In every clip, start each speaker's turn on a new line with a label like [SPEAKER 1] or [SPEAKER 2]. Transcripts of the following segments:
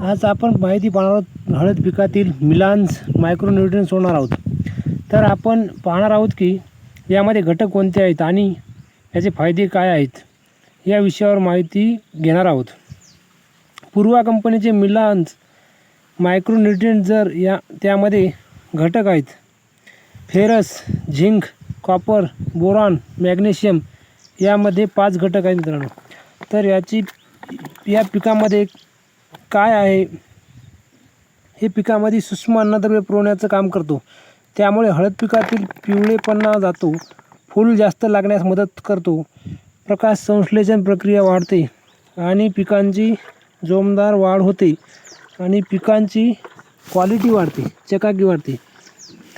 [SPEAKER 1] आज आपण माहिती पाहणार आहोत हळद पिकातील मिलान्स मायक्रोन्युट्रियन्स होणार आहोत. तर आपण पाहणार आहोत की यामध्ये घटक कोणते आहेत आणि याचे फायदे काय आहेत या विषयावर माहिती घेणार आहोत. पूर्वा कंपनीचे मिलान्स मायक्रोन्युट्रियंट जर या त्यामध्ये घटक आहेत ferrous zinc copper boron magnesium यामध्ये पाच घटक आहेत मित्रांनो. तर याची या पिकामध्ये काय आहे? हे पिकामध्ये सूक्ष्म अन्नद्रव्य पुरवण्याचं काम करतो. त्यामुळे हळद पिकातील पिवळेपणा जातो. फूल जास्त लागण्यास मदत करतो. प्रकाश संश्लेषण प्रक्रिया वाढते आणि पिकांची जोमदार वाढ होते आणि पिकांची क्वालिटी वाढते चकाकी वाढते.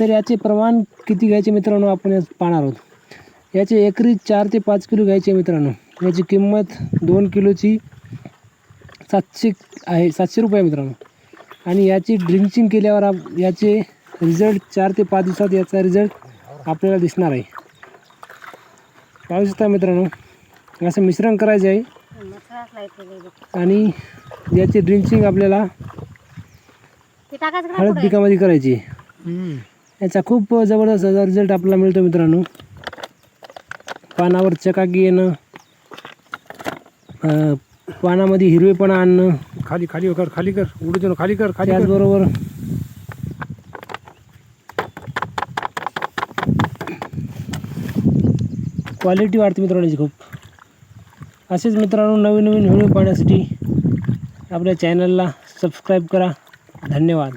[SPEAKER 1] तर याचे प्रमाण किती घ्यायचे मित्रांनो आपण पाहणार आहोत. याचे एकरी चार ते पाच किलो घ्यायचे मित्रांनो. याची किंमत दोन किलोची सातशे आहे सातशे रुपये मित्रांनो. आणि याची ड्रिंचिंग केल्यावर आप याचे रिझल्ट चार ते पाच दिवसात याचा रिझल्ट आपल्याला दिसणार आहे. पाहू शकता मित्रांनो असं मिश्रण करायचे आहे. आणि याची ड्रिंचिंग आपल्याला हळद? पिकामध्ये करायची आहे. याचा खूप जबरदस्त असा रिझल्ट आपल्याला मिळतो मित्रांनो. पानावर चकाकी येणं पानामध्ये हिरवेपणा आणणं.
[SPEAKER 2] खाली खाली कर खाली कर. उडू दे ना, खाली कर खाली
[SPEAKER 1] त्याचबरोबर क्वालिटी वाढते मित्रांनो याची खूप. असेच मित्रांनो नवीन नवीन व्हिडिओ पाहण्यासाठी आपल्या चॅनलला सबस्क्राईब करा. धन्यवाद.